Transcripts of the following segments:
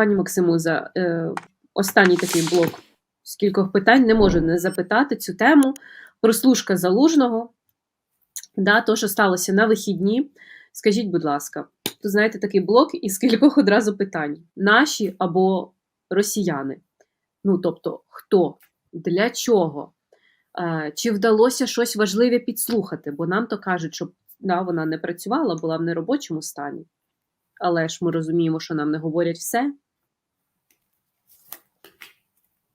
пані Максиму, за е, останній такий блок з кількох питань не можу не запитати цю тему. Прослушка залужного, да, то, що сталося на вихідні. Скажіть, будь ласка, тут знаєте такий блок із кількох одразу питань: наші або росіяни? Ну, тобто, хто, для чого? Е, Чи вдалося щось важливе підслухати? Бо нам то кажуть, що да, вона не працювала, була в неробочому стані. Але ж ми розуміємо, що нам не говорять все.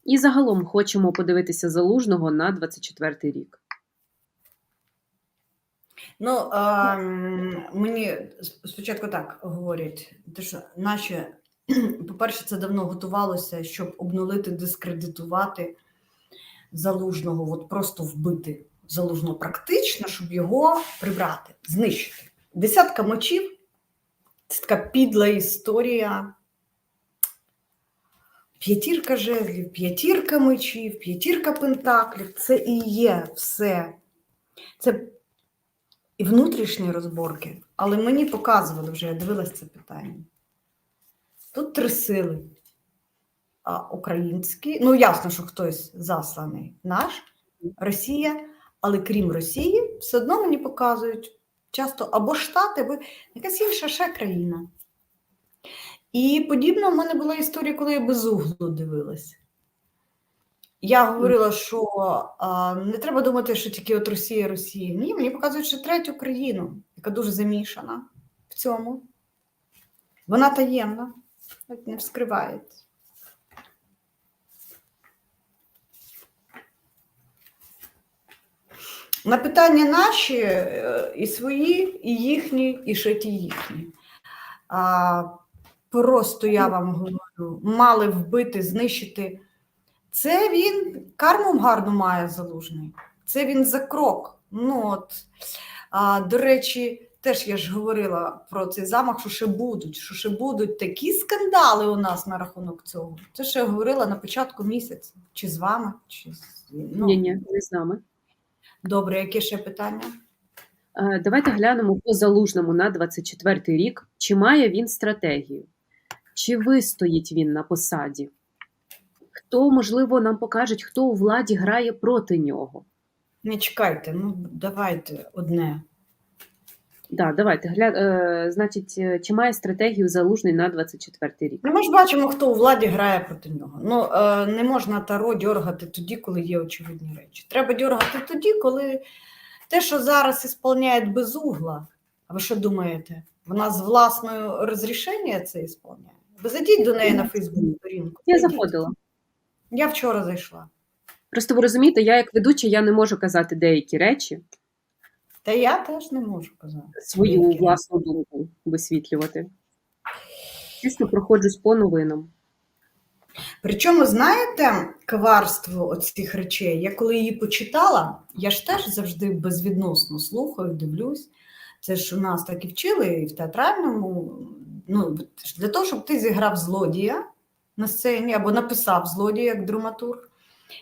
І загалом хочемо подивитися залужного на 24-й рік. Ну, а, мені спочатку так говорять, те, що наші, по-перше, це давно готувалося, щоб обнулити, дискредитувати залужного, от просто вбити залужного практично, щоб його прибрати, знищити. Десятка мочів це така підла історія. П'ятірка жезлів, п'ятірка мечів, п'ятірка пентаклів це і є все. Це і внутрішні розборки, але мені показували вже, я дивилась це питання. Тут три сили. А українські, ну ясно, що хтось засланий наш, Росія, але крім Росії, все одно мені показують часто або Штати, або якась інша ще країна. І подібно в мене була історія, коли я без углу дивилась. Я говорила, що а, не треба думати, що тільки от Росія, Росія. Ні, мені показують, що третю країну, яка дуже замішана в цьому. Вона таємна, не вскривається. На питання наші е, і свої, і їхні, і ще ті їхні. А, просто я вам говорю, мали вбити, знищити. Це він карму гарно має залужний. Це він за крок. Ну от, а, До речі, теж я ж говорила про цей замах, що ще будуть, що ще будуть такі скандали у нас на рахунок цього. Це ще я говорила на початку місяця. Чи з вами, чи з ну, Ні, ні, не з нами. Добре, яке ще питання? Е, Давайте глянемо по залужному на 24-й рік. Чи має він стратегію? Чи вистоїть він на посаді? Хто, можливо, нам покаже, хто у владі грає проти нього? Не чекайте, ну давайте одне. Да, давайте гля... е, значить, е, чи має стратегію залужний на 24-й рік? Ну, ми ж бачимо, хто у владі грає проти нього. Ну, е, не можна таро дьоргати тоді, коли є очевидні речі. Треба дьоргати тоді, коли те, що зараз ісполняє без угла. А ви що думаєте? Вона з власного розрішення це ісполняє? Ви зайдіть до неї на Фейсбук сторінку. Я заходила. Я вчора зайшла. Просто ви розумієте, я як ведуча, я не можу казати деякі речі, Та я теж не можу казати. свою Деякі. власну думку висвітлювати. Чисто проходжусь по новинам. Причому, знаєте, коварство оцих речей, я коли її почитала, я ж теж завжди безвідносно слухаю, дивлюсь. Це ж у нас так і вчили і в театральному. Ну, для того, щоб ти зіграв злодія на сцені або написав злодія як драматург,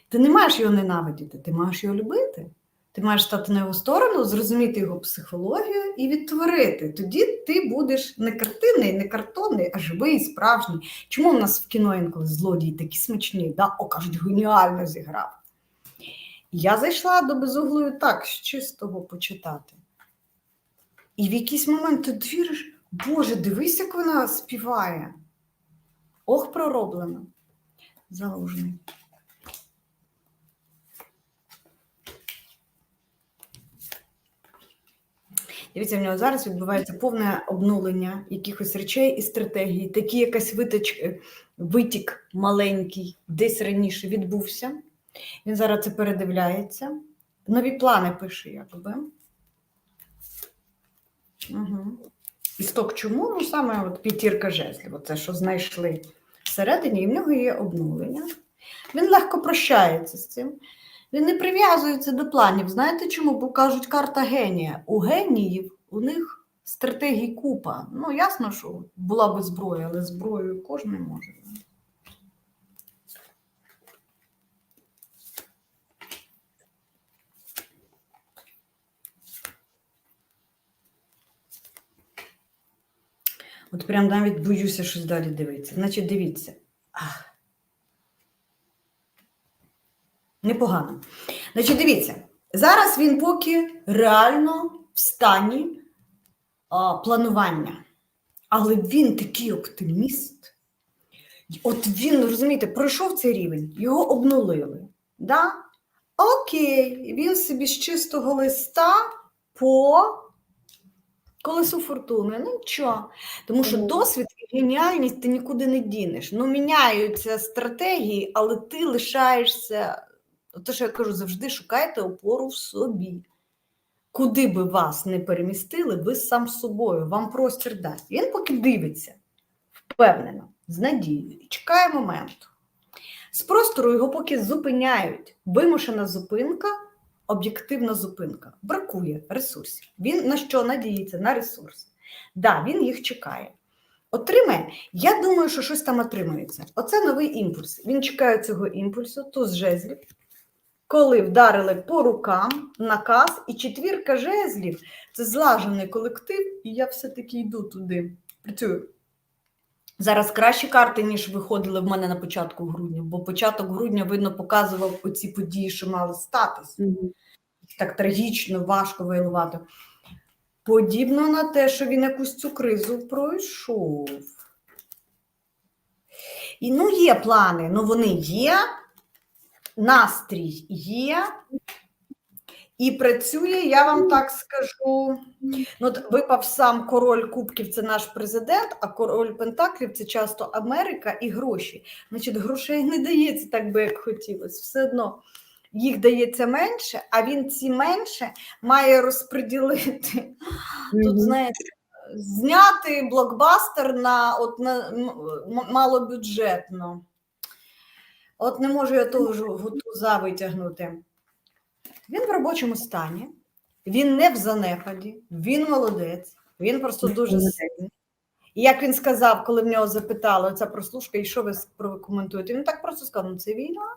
ти не маєш його ненавидіти, ти маєш його любити. Ти маєш стати на його сторону, зрозуміти його психологію і відтворити. Тоді ти будеш не картинний, не картонний, а живий, справжній. Чому в нас в кіно інколи злодії такі смачні? Да? О, кажуть, геніально зіграв. Я зайшла до безуглої так, з чистого почитати. І в якийсь момент ти віриш, Боже, дивись, як вона співає. Ох, пророблено. Залужний. Дивіться, в нього зараз відбувається повне обнулення якихось речей і стратегій. Такий якась виточ, е, витік маленький десь раніше відбувся. Він зараз це передивляється. Нові плани пише, якби. Угу. Істок чому? Ну, саме от п'ятірка жезлів, це що знайшли всередині, і в нього є обнулення. Він легко прощається з цим. Він не прив'язується до планів. Знаєте чому? Бо кажуть, карта генія. У геніїв у них стратегій купа. Ну, ясно, що була би зброя, але зброєю кожен може. От прям навіть боюся щось далі дивитися. Значить, дивіться. Ах. Непогано. Значить, дивіться, зараз він поки реально в стані а, планування. Але він такий оптиміст. От він, розумієте, пройшов цей рівень, його обнулили. Да? Окей, він собі з чистого листа по колесу фортуни. Ну нічого. Тому що досвід і геніальність ти нікуди не дінеш. Ну, міняються стратегії, але ти лишаєшся. Те, що я кажу, завжди шукайте опору в собі. Куди би вас не перемістили, ви сам з собою, вам простір дасть. Він поки дивиться впевнено, з надією, і чекає моменту. З простору його поки зупиняють. Вимушена зупинка, об'єктивна зупинка. Бракує ресурсів. Він на що надіється? На ресурси. Да, він їх чекає. Отримає, я думаю, що щось там отримується. Оце новий імпульс. Він чекає цього імпульсу, туз жезлів. Коли вдарили по рукам, наказ, і четвірка жезлів це злажений колектив, і я все-таки йду туди. Працюю. Зараз кращі карти, ніж виходили в мене на початку грудня, бо початок грудня, видно, показував оці події, що мали статись. Мгм. Так трагічно, важко вайлувати. Подібно на те, що він якусь цю кризу пройшов. І ну є плани, ну вони є, настрій є. І працює, я вам так скажу. Ну, от випав сам король кубків, це наш президент, а король Пентаклів це часто Америка і гроші. Значить, грошей не дається так би, як хотілося. Все одно їх дається менше, а він ці менше має розподілити. Тут, знаєте, зняти блокбастер на, от, на малобюджетно. От не можу я того ж гутуза витягнути. Він в робочому стані, він не в занепаді, він молодець, він просто дуже сильний. І як він сказав, коли в нього запитали ця прослушка, і що ви прокоментуєте? Він так просто сказав: ну це війна.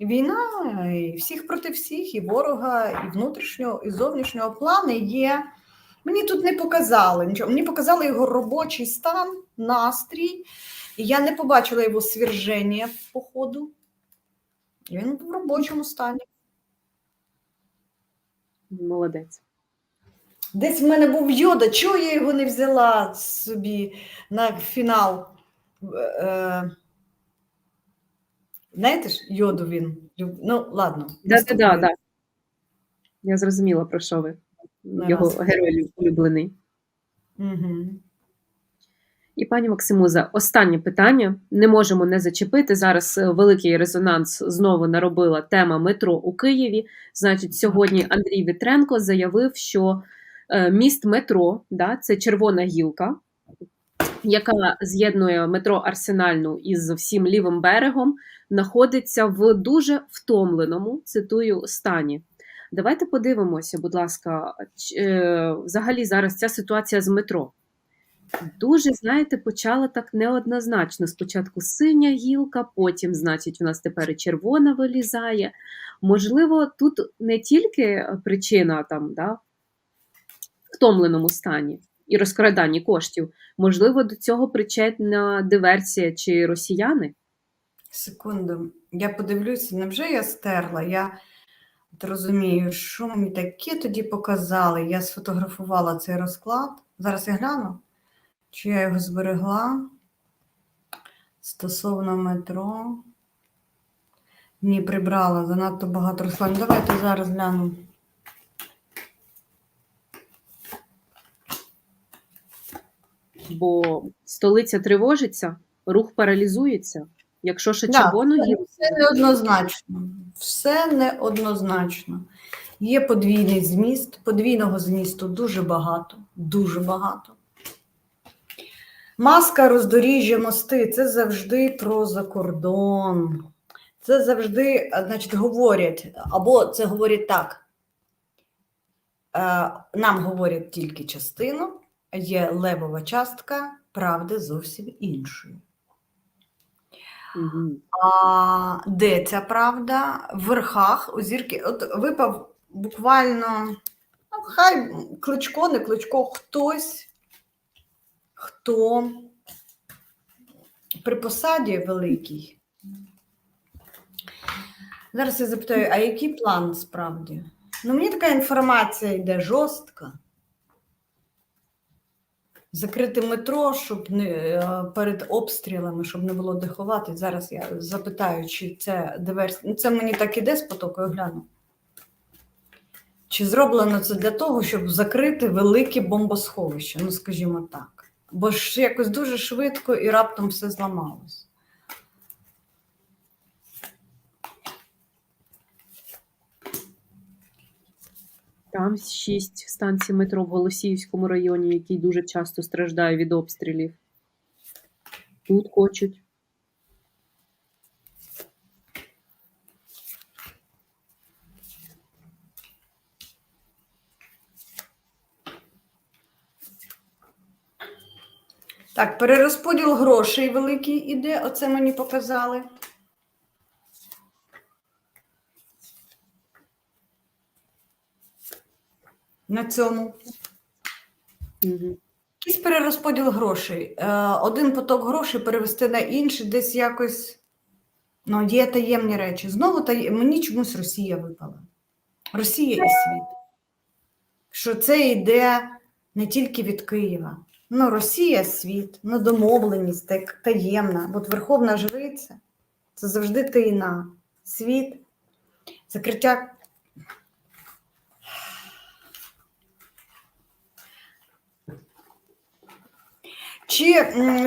Війна, і всіх проти всіх, і ворога, і внутрішнього, і зовнішнього плани є. Мені тут не показали нічого. Мені показали його робочий стан, настрій. І я не побачила його сверження по ходу. Він в робочому стані. Молодець. Десь в мене був йода, чого я його не взяла собі на фінал. Е, знаєте ж, йоду він. Ну, ладно. Так, так, да. Я зрозуміла, про що ви. Його герой улюблений. Мгм. І пані Максимуза, останнє питання. Не можемо не зачепити. Зараз е, великий резонанс знову наробила тема метро у Києві. Значить, сьогодні Андрій Вітренко заявив, що е, міст метро, да, це червона гілка, яка з'єднує метро Арсенальну із всім лівим берегом, знаходиться в дуже втомленому, цитую, стані. Давайте подивимося, будь ласка, е, взагалі зараз ця ситуація з метро. Дуже, знаєте, почала так неоднозначно. Спочатку синя гілка, потім, значить, у нас тепер і червона вилізає. Можливо, тут не тільки причина там, да, втомленому стані і розкраданні коштів. Можливо, до цього причетна диверсія чи росіяни? Секунду. Я подивлюся, невже я стерла? Я от розумію, що мені таке тоді показали. Я сфотографувала цей розклад. Зараз я гляну, чи я його зберегла стосовно метро. Ні, прибрала занадто багато розкладів. Давайте зараз гляну. Бо столиця тривожиться, рух паралізується. Якщо ще Да, це- гілку, Все неоднозначно. Все неоднозначно. Є подвійний зміст, подвійного змісту дуже багато, дуже багато. Маска, роздоріжжя, мости це завжди про закордон. Це завжди, значить, говорять, або це говорять так. Е, Нам говорять тільки частину, є левова частка правди зовсім іншої. Мгм. А де ця правда? В верхах у зірки. От випав буквально, ну, хай кличко, не кличко, хтось, хто при посаді великій. Зараз я запитаю, а який план справді? Ну, мені така інформація йде жорстка. Закрити метро, щоб не е, перед обстрілами, щоб не було де ховати. Зараз я запитаю, чи це диверсія. Ну, це мені так іде з потокою гляну. Чи зроблено це для того, щоб закрити велике бомбосховище? Ну, скажімо так. Бо ж якось дуже швидко і раптом все зламалось. Там шість станцій метро в Голосіївському районі, який дуже часто страждає від обстрілів. Тут хочуть. Так, перерозподіл грошей великий іде, оце мені показали. На цьому. Угу. Якийсь перерозподіл грошей. Е, Один поток грошей перевести на інший, десь якось. Ну, є таємні речі. Знову тає... мені чомусь Росія випала. Росія і світ. Що це йде не тільки від Києва. Ну, Росія світ, ну, домовленість так, таємна. От Верховна Жриця це завжди тайна. Світ, закриття. Чи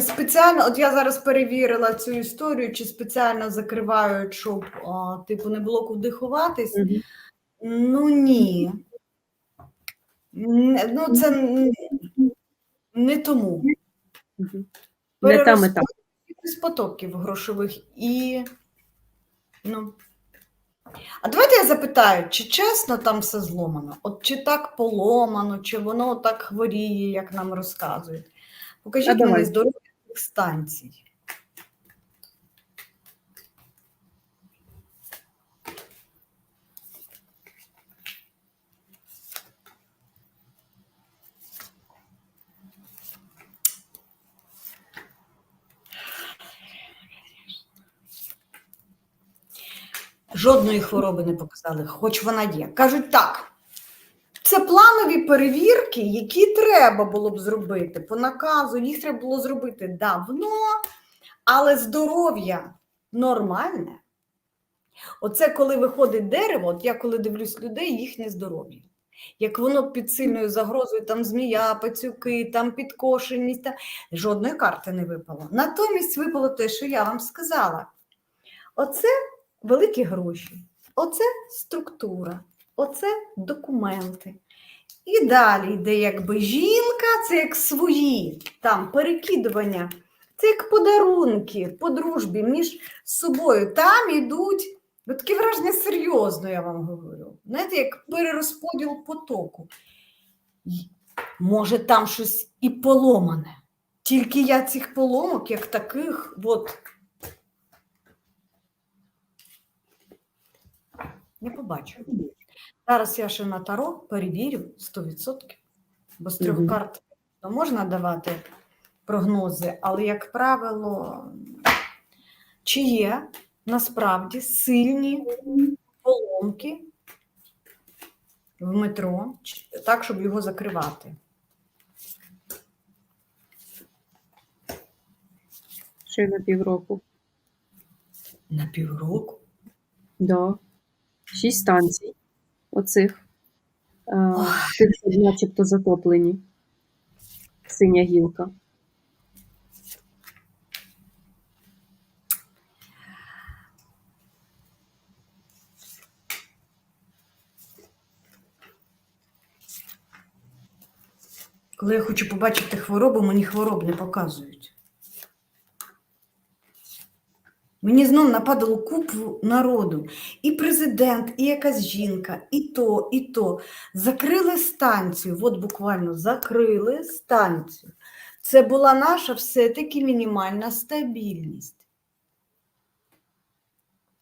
спеціально, от я зараз перевірила цю історію, чи спеціально закривають, щоб а, типу не було куди ховатись? Угу. Ну ні. Ну, це не тому. Угу. Не та мета. з потоків грошових і. Ну. А давайте я запитаю, чи чесно там все зломано? От чи так поломано, чи воно так хворіє, як нам розказують? А Покажіть мені здоров'я станцій. Жодної хвороби не показали, хоч вона є. Кажуть так. Це планові перевірки, які треба було б зробити по наказу. Їх треба було зробити давно, але здоров'я нормальне. Оце коли виходить дерево, от я коли дивлюсь людей, їхнє здоров'я. Як воно під сильною загрозою, там змія, пацюки, там підкошеність, там... жодної карти не випало. Натомість випало те, що я вам сказала. Оце великі гроші, оце структура, оце документи. І далі йде якби жінка, це як свої, там перекидування, це як подарунки по дружбі між собою. Там йдуть, таке враження серйозно, я вам говорю. Знаєте, як перерозподіл потоку. Може, там щось і поломане. Тільки я цих поломок, як таких, от Не побачу. Зараз я ще на таро перевірю 100%, бо з трьох карт можна давати прогнози, але, як правило, чи є насправді сильні поломки в метро, так, щоб його закривати. Ще на півроку. На півроку. Да. Шість станцій. Оцих. Е, тих, що начебто затоплені. Синя гілка. Коли я хочу побачити хворобу, мені хвороб не показують. Мені знов нападало купу народу. І президент, і якась жінка, і то, і то. Закрили станцію, от буквально закрили станцію. Це була наша все-таки мінімальна стабільність.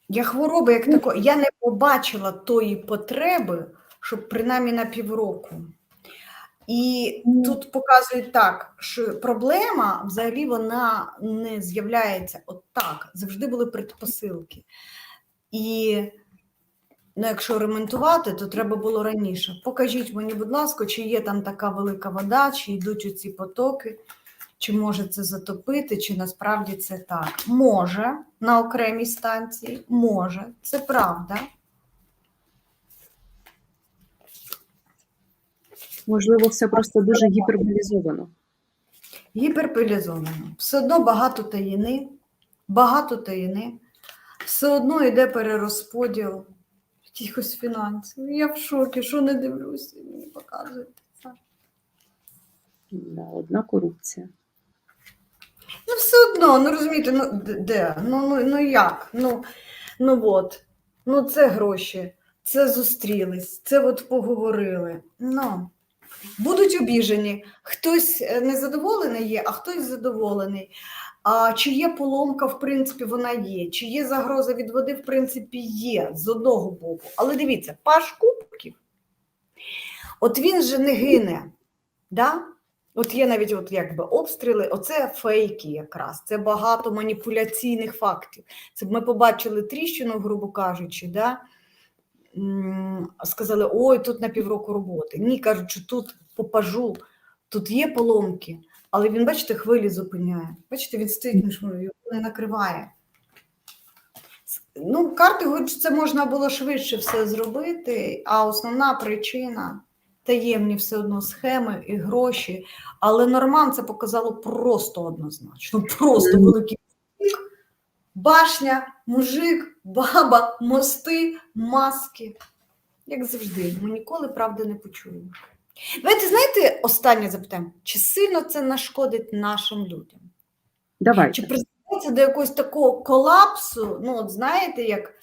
Я хвороби як тако, я не побачила тої потреби, щоб принаймні на півроку. І тут показують так, що проблема взагалі вона не з'являється от так. Завжди були предпосилки. І ну, якщо ремонтувати, то треба було раніше. Покажіть мені, будь ласка, чи є там така велика вода, чи йдуть оці потоки, чи може це затопити, чи насправді це так. Може на окремій станції, може, це правда. Можливо, все просто дуже гіперболізовано. Гіперпилізовано. Все одно багато таїни, багато таїни, все одно йде перерозподіл якихось фінансів. Я в шокі, що не дивлюся, мені показують це. Да, одна корупція. Ну, все одно, ну розумієте, ну де? Ну, ну, ну як? Ну, ну от, ну це гроші, це зустрілись, це от поговорили. Ну, будуть обіжені. Хтось е, незадоволений є, а хтось задоволений. А чи є поломка, в принципі, вона є. Чи є загроза від води, в принципі, є з одного боку. Але дивіться, паш кубків, от він же не гине. Да? От є навіть от якби обстріли, оце фейки якраз, це багато маніпуляційних фактів. Це ми побачили тріщину, грубо кажучи, да? Сказали, ой, тут на півроку роботи. Ні, кажуть, що тут по пажу, тут є поломки, але він, бачите, хвилі зупиняє. Бачите, він стоїть між його не накриває. Ну, карти що це можна було швидше все зробити, а основна причина таємні все одно схеми і гроші. Але Норман це показало просто однозначно. Просто великий башня, мужик, баба, мости, маски. Як завжди, ми ніколи правди не почуємо. Давайте знаєте, останнє запитання: чи сильно це нашкодить нашим людям? Давайте. Чи призведеться до якогось такого колапсу? Ну, от знаєте, як.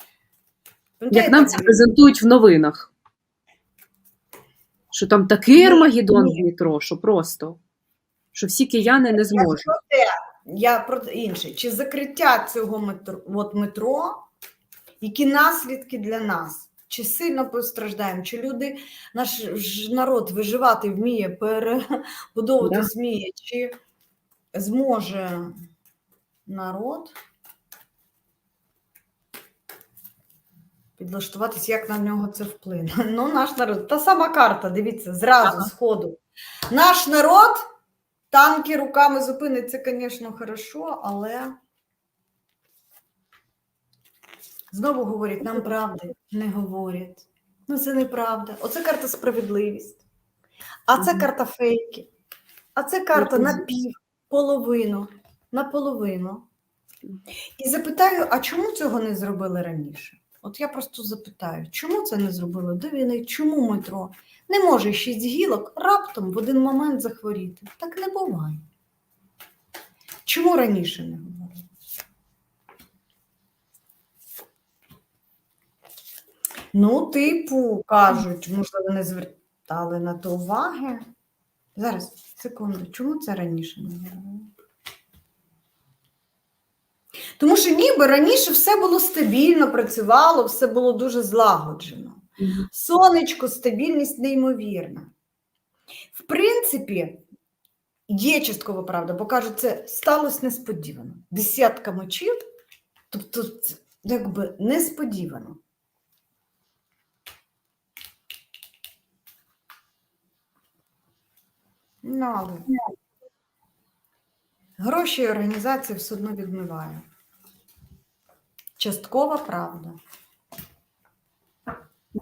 Як нам це презентують в новинах. Що там такий Ні, Армагеддон метро, що просто. Що всі кияни не зможуть. Я про інше. Чи закриття цього метро, от метро, які наслідки для нас? Чи сильно постраждаємо? Чи люди, наш народ виживати вміє, перебудовувати Да. зміє? Чи зможе народ підлаштуватись, як на нього це вплине? Ну, наш народ, та сама карта, дивіться, зразу, Ага. з ходу. Наш народ танки руками зупинить, це, звісно, хорошо, але знову говорять, нам правди не говорять. Ну, це неправда. Оце карта справедливість. А це карта фейки. А це карта на пів, половину, на половину. І запитаю, а чому цього не зробили раніше? От я просто запитаю, чому це не зробили до війни? Чому метро? Не може шість гілок раптом в один момент захворіти. Так не буває. Чому раніше не говорили? Ну, типу, кажуть, можливо, не звертали на то уваги. Зараз, секунду, чому це раніше не говорили? Тому що ніби раніше все було стабільно, працювало, все було дуже злагоджено. Сонечко, стабільність неймовірна. В принципі, є часткова правда, бо кажуть, це сталося несподівано. Десятка мочів, тобто, якби несподівано. Ну, але гроші і організація все одно відмиває. Часткова правда.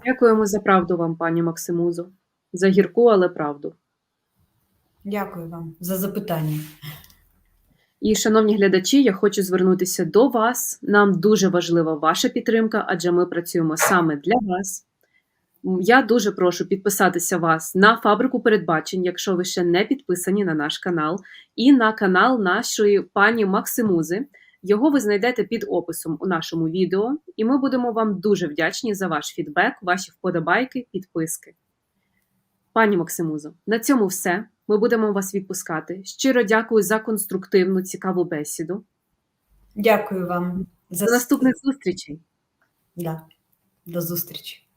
Дякуємо за правду вам, пані Максимузо. За гірку, але правду. Дякую вам за запитання. І, шановні глядачі, я хочу звернутися до вас. Нам дуже важлива ваша підтримка, адже ми працюємо саме для вас. Я дуже прошу підписатися вас на фабрику передбачень, якщо ви ще не підписані на наш канал, і на канал нашої пані Максимузи. Його ви знайдете під описом у нашому відео, і ми будемо вам дуже вдячні за ваш фідбек, ваші вподобайки, підписки. Пані Максимузо, на цьому все. Ми будемо вас відпускати. Щиро дякую за конструктивну, цікаву бесіду. Дякую вам за До наступних зустрічей! Да. До зустрічі.